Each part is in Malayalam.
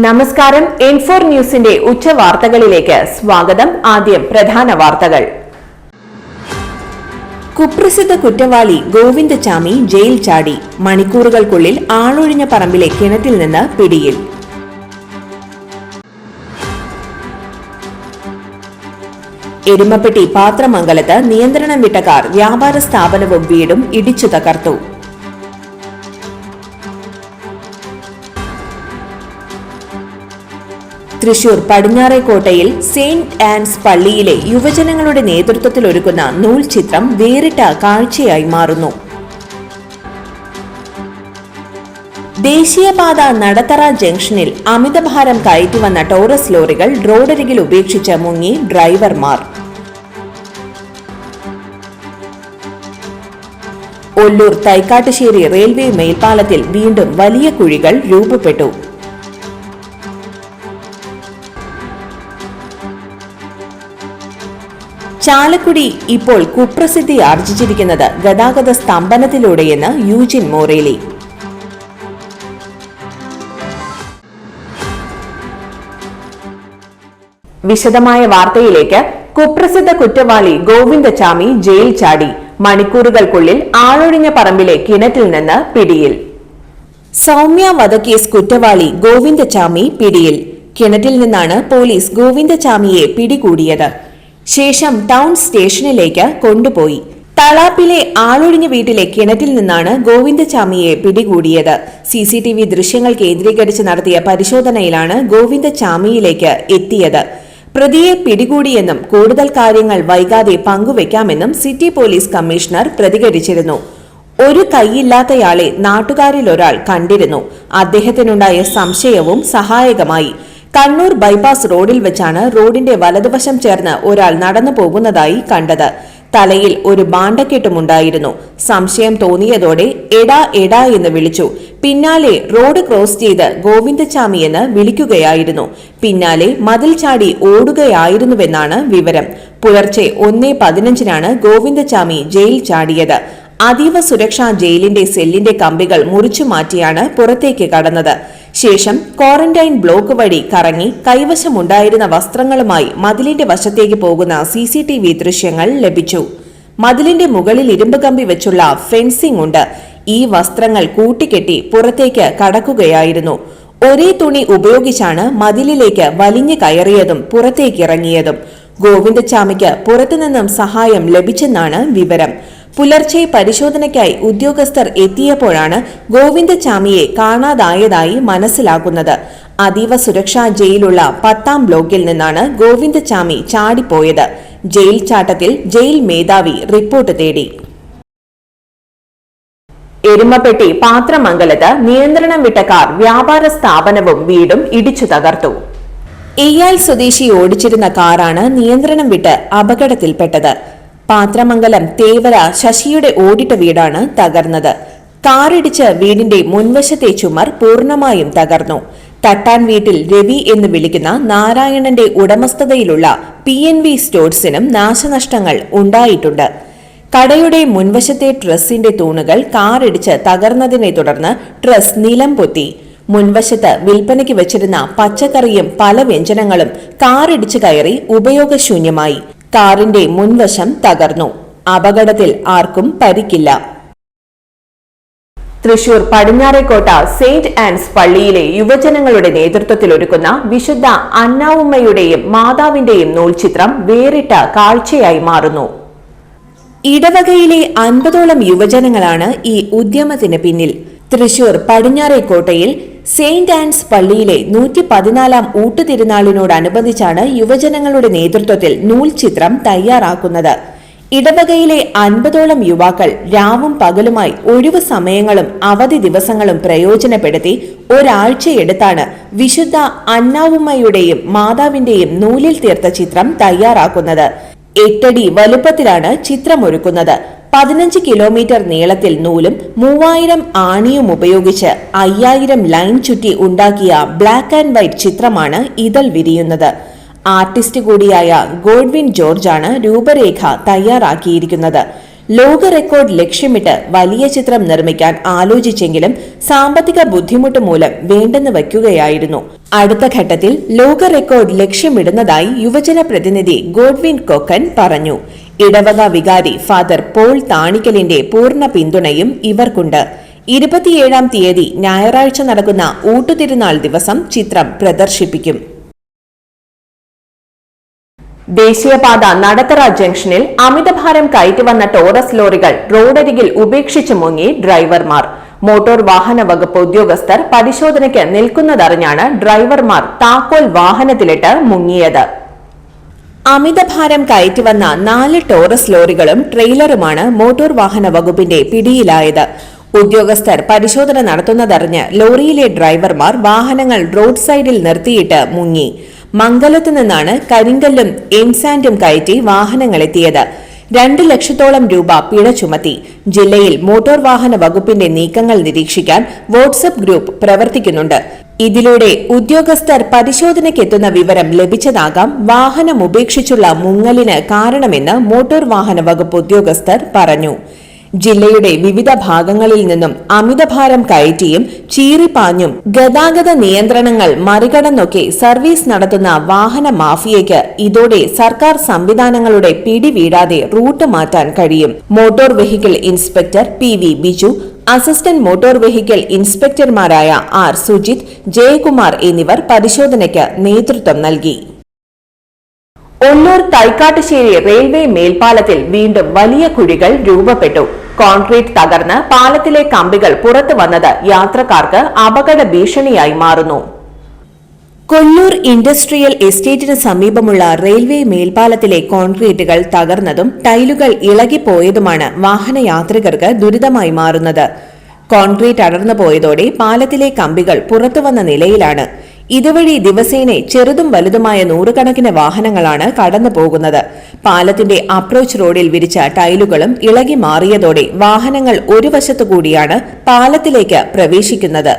നമസ്കാരം എൻഫോർ ന്യൂസിന്റെ ഉച്ച വാർത്തകളിലേക്ക് സ്വാഗതം. ആദ്യം പ്രധാന വാർത്തകൾ. കുപ്രസിദ്ധ കുറ്റവാളി ഗോവിന്ദചാമി ജയിൽ ചാടി. മണിക്കൂറുകൾക്കുള്ളിൽ ആളൊഴിഞ്ഞ പറമ്പിലെ കിണറ്റിൽ നിന്ന് പിടിയിൽ. എരുമപ്പെട്ടി പാത്രമംഗലത്ത് നിയന്ത്രണം വിട്ട കാർ വ്യാപാര സ്ഥാപനവും വീടും ഇടിച്ചു തകർത്തു. തൃശൂർ പടിഞ്ഞാറേക്കോട്ടയിൽ സെയിന്റ് ആൻസ് പള്ളിയിലെ യുവജനങ്ങളുടെ നേതൃത്വത്തിൽ ഒരുക്കുന്ന നൂൽ ചിത്രം വേറിട്ട കാഴ്ചയായി മാറുന്നു. ദേശീയപാത നടത്തറ ജംഗ്ഷനിൽ അമിതഭാരം കയറ്റിവന്ന ടോറസ് ലോറികൾ റോഡരികിൽ ഉപേക്ഷിച്ച് മുങ്ങി ഡ്രൈവർമാർ. ഒല്ലൂർ തൈക്കാട്ടുശ്ശേരി റെയിൽവേ മേൽപ്പാലത്തിൽ വീണ്ടും വലിയ കുഴികൾ രൂപപ്പെട്ടു. ചാലക്കുടി ഇപ്പോൾ കുപ്രസിദ്ധി ആർജിച്ചിരിക്കുന്നത് ഗതാഗത സ്തംഭനത്തിലൂടെയെന്ന് യൂജിൻ മോറേലി. വിശദമായ വാർത്തയിലേക്ക് കുപ്രസിദ്ധ കുറ്റവാളി ഗോവിന്ദചാമി ജയിൽ ചാടി. മണിക്കൂറുകൾക്കുള്ളിൽ ആളൊഴിഞ്ഞ പറമ്പിലെ കിണറ്റിൽ നിന്ന് പിടിയിൽ. സൗമ്യ വധക്കേസ് കുറ്റവാളി ഗോവിന്ദചാമി പിടിയിൽ. കിണറ്റിൽ നിന്നാണ് പോലീസ് ഗോവിന്ദചാമിയെ പിടികൂടിയത്. ശേഷം ടൗൺ സ്റ്റേഷനിലേക്ക് കൊണ്ടുപോയി. തളാപ്പിലെ ആളൊഴിഞ്ഞ വീട്ടിലെ കിണറ്റിൽ നിന്നാണ് ഗോവിന്ദചാമിയെ പിടികൂടിയത്. സി സി ടി വി ദൃശ്യങ്ങൾ കേന്ദ്രീകരിച്ച് നടത്തിയ പരിശോധനയിലാണ് ഗോവിന്ദചാമിയിലേക്ക് എത്തിയത്. പ്രതിയെ പിടികൂടിയെന്നും കൂടുതൽ കാര്യങ്ങൾ വൈകാതെ പങ്കുവെക്കാമെന്നും സിറ്റി പോലീസ് കമ്മീഷണർ പ്രതികരിച്ചിരുന്നു. ഒരു കൈയില്ലാത്തയാളെ നാട്ടുകാരിലൊരാൾ കണ്ടിരുന്നു. അദ്ദേഹത്തിനുണ്ടായ സംശയവും സഹായകമായി. കണ്ണൂർ ബൈപ്പാസ് റോഡിൽ വെച്ചാണ് റോഡിന്റെ വലതുവശം ചേർന്ന് ഒരാൾ നടന്നു പോകുന്നതായി കണ്ടത്. തലയിൽ ഒരു ബാണ്ടക്കെട്ടുമുണ്ടായിരുന്നു സംശയം തോന്നിയതോടെ എടാ എടാ എന്ന് വിളിച്ചു. പിന്നാലെ റോഡ് ക്രോസ് ചെയ്ത് ഗോവിന്ദചാമി എന്ന് വിളിക്കുകയായിരുന്നു. പിന്നാലെ മതിൽ ചാടി ഓടുകയായിരുന്നുവെന്നാണ് വിവരം. പുലർച്ചെ ഒന്നേ പതിനഞ്ചിനാണ് ഗോവിന്ദചാമി ജയിൽ ചാടിയത്. അതീവ സുരക്ഷാ ജയിലിന്റെ സെല്ലിന്റെ കമ്പികൾ മുറിച്ചു മാറ്റിയാണ് പുറത്തേക്ക് കടന്നത്. ശേഷം ക്വാറന്റൈൻ ബ്ലോക്ക് വഴി കറങ്ങി കൈവശമുണ്ടായിരുന്ന വസ്ത്രങ്ങളുമായി മതിലിന്റെ വശത്തേക്ക് പോകുന്ന സി സി ടി വി ദൃശ്യങ്ങൾ ലഭിച്ചു. മതിലിന്റെ മുകളിൽ ഇരുമ്പ് കമ്പി വെച്ചുള്ള ഫെൻസിംഗ് ഉണ്ട്. ഈ വസ്ത്രങ്ങൾ കൂട്ടിക്കെട്ടി പുറത്തേക്ക് കടക്കുകയായിരുന്നു. ഒരേ തുണി ഉപയോഗിച്ചാണ് മതിലിലേക്ക് വലിഞ്ഞു കയറിയതും പുറത്തേക്കിറങ്ങിയതും ഗോവിന്ദചാമിക്ക് പുറത്തുനിന്നും സഹായം ലഭിച്ചെന്നാണ് വിവരം. പുലർച്ചെ പരിശോധനയ്ക്കായി ഉദ്യോഗസ്ഥർ എത്തിയപ്പോഴാണ് ഗോവിന്ദചാമിയെ കാണാതായതായി മനസ്സിലാക്കുന്നത്. അതീവ സുരക്ഷാ ജയിലുള്ള പത്താം ബ്ലോക്കിൽ നിന്നാണ് ഗോവിന്ദചാമി ചാടിപ്പോയത്. ജയിൽ ചാട്ടത്തിൽ ജയിൽ മേധാവി റിപ്പോർട്ട് തേടി. എരുമപ്പെട്ടി പാത്രമംഗലത്ത് നിയന്ത്രണം വിട്ട കാർ വ്യാപാര സ്ഥാപനവും വീടും ഇടിച്ചു തകർത്തു. എയ്യാൽ സ്വദേശി ഓടിച്ചിരുന്ന കാറാണ് നിയന്ത്രണം വിട്ട് അപകടത്തിൽപ്പെട്ടത്. പാത്രമംഗലം തേവര ശശിയുടെ ഓടിട്ട വീടാണ് തകർന്നത്. കാറിടിച്ച് വീടിന്റെ മുൻവശത്തെ ചുമർ പൂർണമായും തകർന്നു. തട്ടാൻ വീട്ടിൽ രവി എന്ന് വിളിക്കുന്ന നാരായണന്റെ ഉടമസ്ഥതയിലുള്ള പി എൻ വി സ്റ്റോഴ്സിനും നാശനഷ്ടങ്ങൾ ഉണ്ടായിട്ടുണ്ട്. കടയുടെ മുൻവശത്തെ ട്രസ്സിന്റെ തൂണുകൾ കാറിടിച്ച് തകർന്നതിനെ തുടർന്ന് ട്രസ് നിലം പൊത്തി. മുൻവശത്ത് വിൽപ്പനയ്ക്ക് വെച്ചിരുന്ന പച്ചക്കറിയും പല വ്യഞ്ജനങ്ങളും കാറിടിച്ചു കയറി ഉപയോഗശൂന്യമായി. കാറിന്റെ മുൻവശം തകർന്നു. അപകടത്തിൽ ആർക്കും പരിക്കില്ല. തൃശൂർ പടിഞ്ഞാറേക്കോട്ട സെയിന്റ് ആൻസ് പള്ളിയിലെ യുവജനങ്ങളുടെ നേതൃത്വത്തിൽ ഒരുക്കുന്ന വിശുദ്ധ അന്നാവുമ്മയുടെയും മാതാവിന്റെയും നൂൽചിത്രം വേറിട്ട കാഴ്ചയായി മാറുന്നു. ഇടവകയിലെ അൻപതോളം യുവജനങ്ങളാണ് ഈ ഉദ്യമത്തിന് പിന്നിൽ. തൃശൂർ പടിഞ്ഞാറേക്കോട്ടയിൽ സെയിന്റ് ആൻസ് പള്ളിയിലെ നൂറ്റി പതിനാലാം ഊട്ടുതിരുനാളിനോടനുബന്ധിച്ചാണ് യുവജനങ്ങളുടെ നേതൃത്വത്തിൽ നൂൽ ചിത്രം തയ്യാറാക്കുന്നത്. ഇടവകയിലെ അൻപതോളം യുവാക്കൾ രാവും പകലുമായി ഒഴിവു സമയങ്ങളും അവധി ദിവസങ്ങളും പ്രയോജനപ്പെടുത്തി ഒരാഴ്ചയെടുത്താണ് വിശുദ്ധ അന്നാവുമ്മയുടെയും മാതാവിന്റെയും നൂലിൽ തീർത്ത ചിത്രം തയ്യാറാക്കുന്നത്. എട്ടടി വലുപ്പത്തിലാണ് ചിത്രമൊരുക്കുന്നത്. പതിനഞ്ച് കിലോമീറ്റർ നീളത്തിൽ നൂലും മൂവായിരം ആണിയും ഉപയോഗിച്ച് അയ്യായിരം ലൈൻ ചുറ്റി ഉണ്ടാക്കിയ ബ്ലാക്ക് ആൻഡ് വൈറ്റ് ചിത്രമാണ് ഇതൾ വിരിയുന്നത്. ആർട്ടിസ്റ്റ് കൂടിയായ ഗോഡ്വിൻ ജോർജാണ് രൂപരേഖ തയ്യാറാക്കിയിരിക്കുന്നത്. ലോക റെക്കോർഡ് ലക്ഷ്യമിട്ട് വലിയ ചിത്രം നിർമ്മിക്കാൻ ആലോചിച്ചെങ്കിലും സാമ്പത്തിക ബുദ്ധിമുട്ട് മൂലം വേണ്ടെന്ന് വയ്ക്കുകയായിരുന്നു. അടുത്ത ഘട്ടത്തിൽ ലോക റെക്കോർഡ് ലക്ഷ്യമിടുന്നതായി യുവജന പ്രതിനിധി ഗോഡ്വിൻ കൊക്കൻ പറഞ്ഞു. ഇടവക വികാരി ഫാദർ പോൾ താണിക്കലിന്റെ പൂർണ പിന്തുണയും ഇവർക്കുണ്ട്. ഇരുപത്തിയേഴാം തീയതി ഞായറാഴ്ച നടക്കുന്ന ഊട്ടുതിരുനാൾ ദിവസം ചിത്രം പ്രദർശിപ്പിക്കും. ദേശീയപാത നടത്തറ ജംഗ്ഷനിൽ അമിതഭാരം കയറ്റിവന്ന ടോറസ് ലോറികൾ റോഡരികിൽ ഉപേക്ഷിച്ചു മുങ്ങി ഡ്രൈവർമാർ. മോട്ടോർ വാഹന വകുപ്പ് ഉദ്യോഗസ്ഥർ പരിശോധനയ്ക്ക് നിൽക്കുന്നതറിഞ്ഞാണ് ഡ്രൈവർമാർ താക്കോൽ വാഹനത്തിലിട്ട് മുങ്ങിയത്. അമിതഭാരം കയറ്റിവന്ന നാല് ടോറസ് ലോറികളും ട്രെയിലറുമാണ് മോട്ടോർ വാഹന വകുപ്പിന്റെ പിടിയിലായത്. ഉദ്യോഗസ്ഥർ പരിശോധന നടത്തുന്നതറിഞ്ഞ് ലോറിയിലെ ഡ്രൈവർമാർ വാഹനങ്ങൾ റോഡ് സൈഡിൽ നിർത്തിയിട്ട് മുങ്ങി. മംഗലത്ത് നിന്നാണ് കരിങ്കല്ലും എൻസാൻഡും കയറ്റി വാഹനങ്ങളെത്തിയത്. രണ്ട് ലക്ഷത്തോളം രൂപ പിഴ ചുമത്തി. ജില്ലയിൽ മോട്ടോർ വാഹന വകുപ്പിന്റെ നീക്കങ്ങൾ നിരീക്ഷിക്കാൻ വാട്സപ്പ് ഗ്രൂപ്പ് പ്രവർത്തിക്കുന്നുണ്ട്. ഇതിലൂടെ ഉദ്യോഗസ്ഥർ പരിശോധനയ്ക്കെത്തുന്ന വിവരം ലഭിച്ചതാകാം വാഹനം ഉപേക്ഷിച്ചുള്ള മുങ്ങലിന് കാരണമെന്ന് മോട്ടോർ വാഹന വകുപ്പ് ഉദ്യോഗസ്ഥർ പറഞ്ഞു. ജില്ലയുടെ വിവിധ ഭാഗങ്ങളിൽ നിന്നും അമിതഭാരം കയറ്റിയും ചീറിപ്പാഞ്ഞും ഗതാഗത നിയന്ത്രണങ്ങൾ മറികടന്നൊക്കെ സർവീസ് നടത്തുന്ന വാഹന മാഫിയയ്ക്ക് ഇതോടെ സർക്കാർ സംവിധാനങ്ങളുടെ പിടിവീടാതെ റൂട്ട് മാറ്റാൻ കഴിയും. Motor vehicle inspector P V Biju assistant motor vehicle ഇൻസ്പെക്ടർമാരായ R Sujith Jayakumar എന്നിവർ പരിശോധനയ്ക്ക് നേതൃത്വം നൽകി. ഒല്ലൂർ തൈക്കാട്ടുശ്ശേരി റെയിൽവേ മേൽപ്പാലത്തിൽ വീണ്ടും വലിയ കുഴികൾ രൂപപ്പെട്ടു. കോൺക്രീറ്റ് തകർന്ന് പാലത്തിലെ കമ്പികൾ പുറത്തു വന്നത് യാത്രക്കാർക്ക് അപകട ഭീഷണിയായി മാറുന്നു. കൊല്ലൂർ ഇൻഡസ്ട്രിയൽ എസ്റ്റേറ്റിന് സമീപമുള്ള റെയിൽവേ മേൽപ്പാലത്തിലെ കോൺക്രീറ്റുകൾ തകർന്നതും ടൈലുകൾ ഇളകിപ്പോയതുമാണ് വാഹനയാത്രികർക്ക് ദുരിതമായി മാറുന്നത്. കോൺക്രീറ്റ് അടർന്നു പോയതോടെ പാലത്തിലെ കമ്പികൾ പുറത്തുവന്ന നിലയിലാണ് ഇതുവഴി ദിവസേന ചെറുതും വലുതുമായ നൂറുകണക്കിന് വാഹനങ്ങളാണ് കടന്നു പോകുന്നത്. പാലത്തിന്റെ അപ്രോച്ച് റോഡിൽ വിരിച്ച ടൈലുകളും ഇളകി മാറിയതോടെ വാഹനങ്ങൾ ഒരു വശത്തുകൂടിയാണ് പാലത്തിലേക്ക് പ്രവേശിക്കുന്നത്.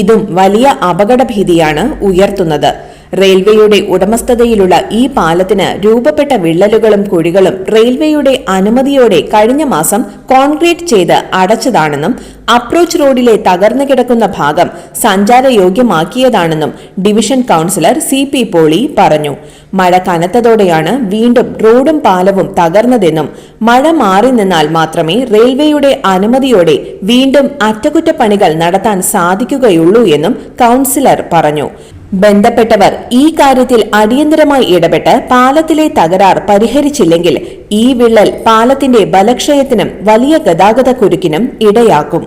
ഇതും വലിയ അപകടഭീതിയാണ് ഉയർത്തുന്നത്. റെയിൽവേയുടെ ഉടമസ്ഥതയിലുള്ള ഈ പാലത്തിന് രൂപപ്പെട്ട വിള്ളലുകളും കുഴികളും റെയിൽവേയുടെ അനുമതിയോടെ കഴിഞ്ഞ മാസം കോൺക്രീറ്റ് ചെയ്ത് അടച്ചതാണെന്നും അപ്രോച്ച് റോഡിലെ തകർന്നു കിടക്കുന്ന ഭാഗം സഞ്ചാരയോഗ്യമാക്കിയതാണെന്നും division councillor C P Pauly പറഞ്ഞു. മഴ കനത്തതോടെയാണ് വീണ്ടും റോഡും പാലവും തകർന്നതെന്നും മഴ മാറി നിന്നാൽ മാത്രമേ റെയിൽവേയുടെ അനുമതിയോടെ വീണ്ടും അറ്റകുറ്റപ്പണികൾ നടത്താൻ സാധിക്കുകയുള്ളൂ എന്നും കൌൺസിലർ പറഞ്ഞു. ബന്ധപ്പെട്ടവർ ഈ കാര്യത്തിൽ അടിയന്തരമായി ഇടപെട്ട് പാലത്തിലെ തകരാർ പരിഹരിച്ചില്ലെങ്കിൽ ഈ വിള്ളൽ പാലത്തിന്റെ ബലക്ഷയത്തിനും വലിയ ഗതാഗത കുരുക്കിനും ഇടയാക്കും.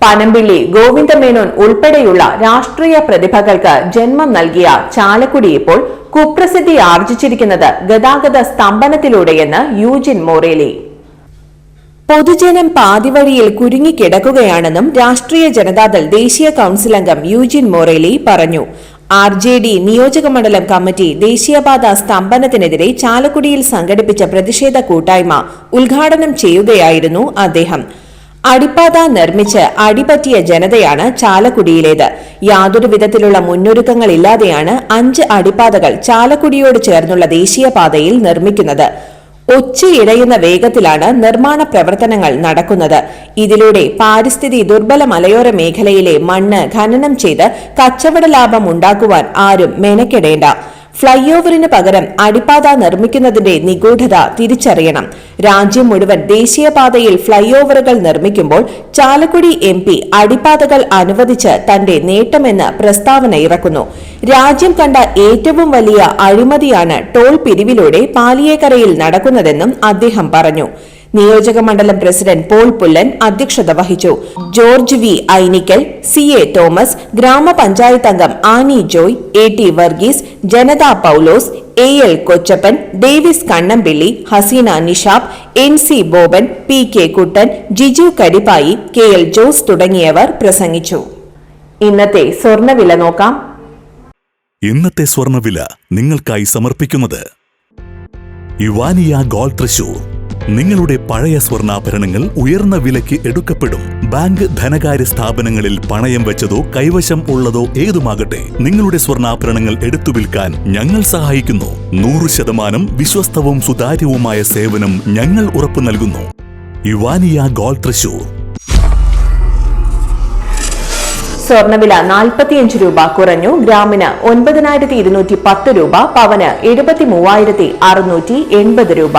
പനമ്പിള്ളി ഗോവിന്ദമേനോൻ ഉൾപ്പെടെയുള്ള രാഷ്ട്രീയ പ്രതിഭകൾക്ക് ജന്മം നൽകിയ ചാലക്കുടി ഇപ്പോൾ കുപ്രസിദ്ധി ആർജിച്ചിരിക്കുന്നത് ഗതാഗത സ്തംഭനത്തിലൂടെയെന്ന് യൂജിൻ മോറേലി. പൊതുജനം പാതിവഴിയിൽ കുരുങ്ങിക്കിടക്കുകയാണെന്നും രാഷ്ട്രീയ ജനതാദൾ ദേശീയ കൌൺസിൽ അംഗം യൂജിൻ മൊറേലി പറഞ്ഞു. ആർ ജെ ഡി നിയോജകമണ്ഡലം കമ്മിറ്റി ദേശീയപാത സ്തംഭനത്തിനെതിരെ ചാലക്കുടിയിൽ സംഘടിപ്പിച്ച പ്രതിഷേധ കൂട്ടായ്മ ഉദ്ഘാടനം ചെയ്യുകയായിരുന്നു അദ്ദേഹം. അടിപ്പാത നിർമ്മിച്ച് അടിപറ്റിയ ജനതയാണ് ചാലക്കുടിയിലേത്. യാതൊരു വിധത്തിലുള്ള മുന്നൊരുക്കങ്ങളില്ലാതെയാണ് അഞ്ച് അടിപ്പാതകൾ ചാലക്കുടിയോട് ചേർന്നുള്ള ദേശീയപാതയിൽ നിർമ്മിക്കുന്നത്. ഒച്ചയിടയുന്ന വേഗത്തിലാണ് നിർമ്മാണ പ്രവർത്തനങ്ങൾ നടക്കുന്നത്. ഇതിലൂടെ പാരിസ്ഥിതി ദുർബല മലയോര മേഖലയിലെ മണ്ണ് ഖനനം ചെയ്ത് കച്ചവട ലാഭം ഉണ്ടാക്കുവാൻ ആരും മെനക്കെടേണ്ട. ഫ്ലൈ ഓവറിന് പകരം അടിപ്പാത നിർമ്മിക്കുന്നതിന്റെ നിഗൂഢത തിരിച്ചറിയണം. രാജ്യം മുഴുവൻ ദേശീയപാതയിൽ ഫ്ളൈ ഓവറുകൾ നിർമ്മിക്കുമ്പോൾ ചാലക്കുടി എം പി അടിപ്പാതകൾ അനുവദിച്ച് തന്റെ നേട്ടമെന്ന് പ്രസ്താവന ഇറക്കുന്നു. രാജ്യം കണ്ട ഏറ്റവും വലിയ അഴിമതിയാണ് ടോൾ പിരിവിലൂടെ പാലിയേക്കരയിൽ നടക്കുന്നതെന്നും അദ്ദേഹം പറഞ്ഞു. നിയോജക മണ്ഡലം പ്രസിഡന്റ് പോൾ പുല്ലൻ അധ്യക്ഷത വഹിച്ചു. George V. Ainikkal C. A. Thomas ഗ്രാമപഞ്ചായത്ത് അംഗം Annie Joy A. T. Varghese Janata Paulose A. L. Kochappan Davis Kannampilly Haseena Nishab N. C. Boban P. K. Kuttan Jiju Karippayi K. L. Jose തുടങ്ങിയവർ പ്രസംഗിച്ചു. ഇന്നത്തെ സ്വർണവില നോക്കാം. ഇന്നത്തെ സ്വർണവില നിങ്ങൾക്കായി സമർപ്പിക്കുന്നത് യുവാനിയ ഗോൾഡ് തൃശൂർ. നിങ്ങളുടെ പഴയ സ്വർണാഭരണങ്ങൾ ഉയർന്ന വിലയ്ക്ക് എടുക്കപ്പെടും. ബാങ്ക് ധനകാര്യ സ്ഥാപനങ്ങളിൽ പണയം വെച്ചതോ കൈവശം ഉള്ളതോ ഏതുമാകട്ടെ നിങ്ങളുടെ സ്വർണാഭരണങ്ങൾ എടുത്തു വിൽക്കാൻ ഞങ്ങൾ സഹായിക്കുന്നു. നൂറ് ശതമാനം വിശ്വസ്തവും സുതാര്യവുമായ സേവനം ഞങ്ങൾ ഉറപ്പു നൽകുന്നു. യുവാനിയ ഗോൾ തൃശൂർ. സ്വർണവില നാൽപ്പത്തിയഞ്ച് രൂപ കുറഞ്ഞു. ഗ്രാമിന് ഒൻപതിനായിരത്തി ഇരുന്നൂറ്റി പത്ത് രൂപ പവന് എഴുപത്തി മൂവായിരത്തി അറുന്നൂറ്റി എൺപത് രൂപ.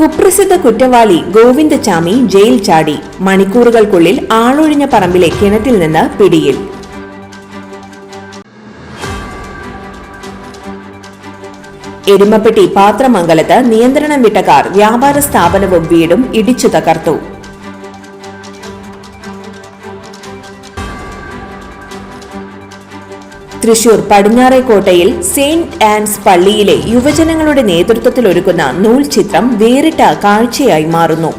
കുപ്രസിദ്ധ കുറ്റവാളി ഗോവിന്ദചാമി ജയിൽ ചാടി. മണിക്കൂറുകൾക്കുള്ളിൽ ആളൊഴിഞ്ഞ പറമ്പിലെ കിണറ്റിൽ നിന്ന് പിടിയിൽ. എരുമപ്പെട്ടി പാത്രമംഗലത്ത് നിയന്ത്രണം വിട്ട കാർ വ്യാപാര സ്ഥാപനവും വീടും ഇടിച്ചു തകർത്തു. തൃശൂർ പടിഞ്ഞാറേക്കോട്ടയിൽ സെയിന്റ് ആൻസ് പള്ളിയിലെ യുവജനങ്ങളുടെ നേതൃത്വത്തിൽ ഒരുക്കുന്ന നൂൽ ചിത്രം വേറിട്ട കാഴ്ചയായി മാറുന്നു.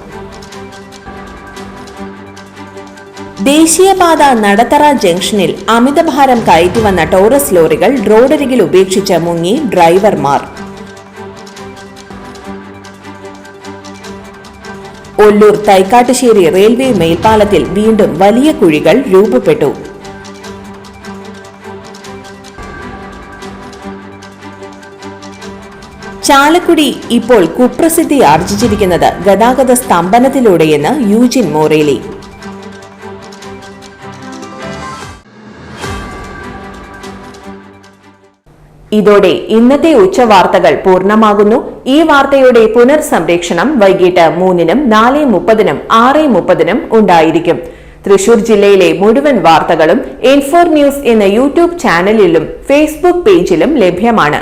ദേശീയപാത നടത്തറ ജംഗ്ഷനിൽ അമിതഭാരം കയറ്റിവന്ന ടോറസ് ലോറികൾ റോഡരികിൽ ഉപേക്ഷിച്ച് മുങ്ങി ഡ്രൈവർമാർ. ഒല്ലൂർ തൈക്കാട്ടുശ്ശേരി റെയിൽവേ മേൽപ്പാലത്തിൽ വീണ്ടും വലിയ കുഴികൾ രൂപപ്പെട്ടു. ചാലക്കുടി ഇപ്പോൾ കുപ്രസിദ്ധി ആർജിച്ചിരിക്കുന്നത് ഗതാഗത സ്തംഭനത്തിലൂടെയെന്ന് യൂജിൻ മോറേലി. ഇതോടെ ഇന്നത്തെ ഉച്ചവാർത്തകൾ പൂർണമാകുന്നു. ഈ വാർത്തയുടെ പുനർസംപ്രേക്ഷണം വൈകിട്ട് മൂന്നിനും നാല് മുപ്പതിനും ആറ് മുപ്പതിനും ഉണ്ടായിരിക്കും. തൃശൂർ ജില്ലയിലെ മുഴുവൻ വാർത്തകളും ഇൻഫോർ ന്യൂസ് എന്ന യൂട്യൂബ് ചാനലിലും ഫേസ്ബുക്ക് പേജിലും ലഭ്യമാണ്.